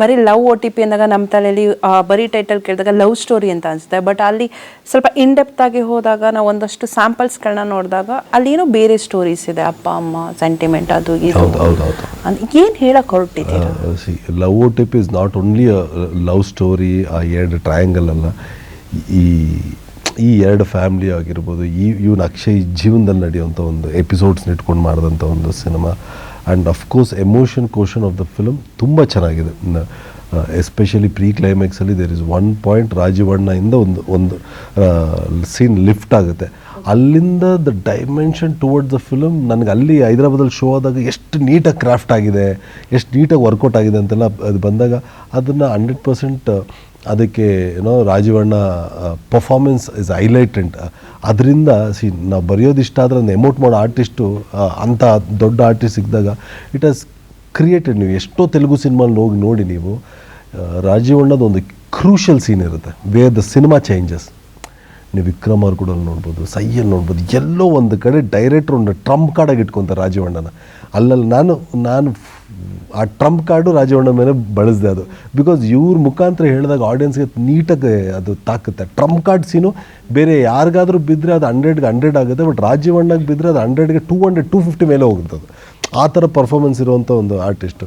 ಬರೀ love O T P ಅಂದಾಗ ನಮ್ಮ ತಲೆಯಲ್ಲಿ ಬರೀ ಟೈಟಲ್ ಕೇಳಿದಾಗ ಲವ್ ಸ್ಟೋರಿ ಅಂತ ಅನಿಸುತ್ತೆ. ಬಟ್ ಅಲ್ಲಿ ಸ್ವಲ್ಪ ಇನ್ಡೆಪ್ತ್ ಆಗಿ ಹೋದಾಗ ನಾವು ಒಂದಷ್ಟು ಸ್ಯಾಂಪಲ್ಸ್ಗಳನ್ನ ನೋಡಿದಾಗ ಅಲ್ಲಿ ಏನೋ ಬೇರೆ ಸ್ಟೋರೀಸ್ ಇದೆ. ಅಪ್ಪ ಅಮ್ಮ ಸೆಂಟಿಮೆಂಟ್ ಅದು ಇದು. ಹೌದು ಹೌದು ಹೌದು. ಏನು ಹೇಳಕ್ಕೆ ಹೊರಟಿದ್ದೀರಾ? Love O T P is not only love story ಆ ಎರಡು ಟ್ರಯಾಂಗಲ್ ಅಲ್ಲ. ಈ ಈ ಎರಡು ಫ್ಯಾಮಿಲಿ ಆಗಿರ್ಬೋದು ಈ ಇವನ್ ಅಕ್ಷಯ್ ಜೀವನದಲ್ಲಿ ನಡೆಯುವಂಥ ಒಂದು ಎಪಿಸೋಡ್ಸ್ನ ಇಟ್ಕೊಂಡು ಮಾಡಿದಂಥ ಒಂದು cinema and of course emotion quotient of the film ತುಂಬ ಚೆನ್ನಾಗಿದೆ. ಎಸ್ಪೆಷಲಿ ಪ್ರೀ ಕ್ಲೈಮ್ಯಾಕ್ಸಲ್ಲಿ ದೇರ್ ಇಸ್ ಒನ್ ಪಾಯಿಂಟ್ ರಾಜೀವಣ್ಣಯಿಂದ ಒಂದು ಒಂದು ಸೀನ್ ಲಿಫ್ಟ್ ಆಗುತ್ತೆ. ಅಲ್ಲಿಂದ the dimension towards the film ನನಗೆ ಅಲ್ಲಿ ಹೈದರಾಬಾದಲ್ಲಿ ಶೋ ಆದಾಗ ಎಷ್ಟು ನೀಟಾಗಿ ಕ್ರಾಫ್ಟ್ ಆಗಿದೆ, ಎಷ್ಟು ನೀಟಾಗಿ ವರ್ಕೌಟ್ ಆಗಿದೆ ಅಂತೆಲ್ಲ ಅದು ಬಂದಾಗ ಅದನ್ನು ಹಂಡ್ರೆಡ್ ಪರ್ಸೆಂಟ್ ಅದಕ್ಕೆ ಏನೋ ರಾಜೀವಣ್ಣ ಪರ್ಫಾರ್ಮೆನ್ಸ್ ಇಸ್ ಹೈಲೈಟೆಂಟ್ ಅದರಿಂದ ಸಿ ನಾವು ಬರೆಯೋದು ಇಷ್ಟ ಆದರೆ ಒಂದು ಎಮೋಟ್ ಮಾಡೋ ಆರ್ಟಿಸ್ಟು ಅಂಥ ದೊಡ್ಡ ಆರ್ಟಿಸ್ಟ್ ಸಿಕ್ಕಿದಾಗ ಇಟ್ ಆಸ್ ಕ್ರಿಯೇಟೆಡ್ ನೀವು ಎಷ್ಟೋ ತೆಲುಗು ಸಿನಿಮಾ ಹೋಗಿ ನೋಡಿ ನೀವು ರಾಜೀವಣ್ಣದ ಒಂದು ಕ್ರೂಷಿಯಲ್ ಸೀನ್ ಇರುತ್ತೆ ವೇರ್ ದ ಸಿನಿಮಾ ಚೇಂಜಸ್ ನೀವು ವಿಕ್ರಮ್ ಅವ್ರು ಕೂಡ ನೋಡ್ಬೋದು ಸೈಯಲ್ಲಿ ನೋಡ್ಬೋದು, ಎಲ್ಲೋ ಒಂದು ಕಡೆ ಡೈರೆಕ್ಟ್ರ್ ಒಂದು ಟ್ರಂಪ್ ಕಾರ್ಡಾಗಿ ಇಟ್ಕೊತಾರೆ ರಾಜೀವಣ್ಣನ. ಅಲ್ಲಲ್ಲಿ ನಾನು ನಾನು ಆ ಟ್ರಂಪ್ ಕಾರ್ಡು ರಾಜವಣ್ಣ ಮೇಲೆ ಬಳಸಿದೆ ಅದು. ಬಿಕಾಸ್ ಇವ್ರ ಮುಖಾಂತರ ಹೇಳಿದಾಗ ಆಡಿಯನ್ಸ್ಗೆ ನೀಟಾಗಿ ಅದು ತಾಕುತ್ತೆ. ಟ್ರಂಪ್ ಕಾರ್ಡ್ ಸೀನು ಬೇರೆ ಯಾರಿಗಾದರೂ ಬಿದ್ದರೆ ಅದು ಹಂಡ್ರೆಡ್ಗೆ ಹಂಡ್ರೆಡ್ ಆಗುತ್ತೆ ಬಟ್ ರಾಜೀವಣ್ಣಗೆ ಬಿದ್ದರೆ ಅದು ಹಂಡ್ರೆಡ್ಗೆ ಟೂ ಹಂಡ್ರೆಡ್ ಟೂ ಫಿಫ್ಟಿ ಮೇಲೆ ಹೋಗುತ್ತೆ ಆ ಥರ ಪರ್ಫಾರ್ಮೆನ್ಸ್ ಇರುವಂಥ ಒಂದು ಆರ್ಟಿಸ್ಟು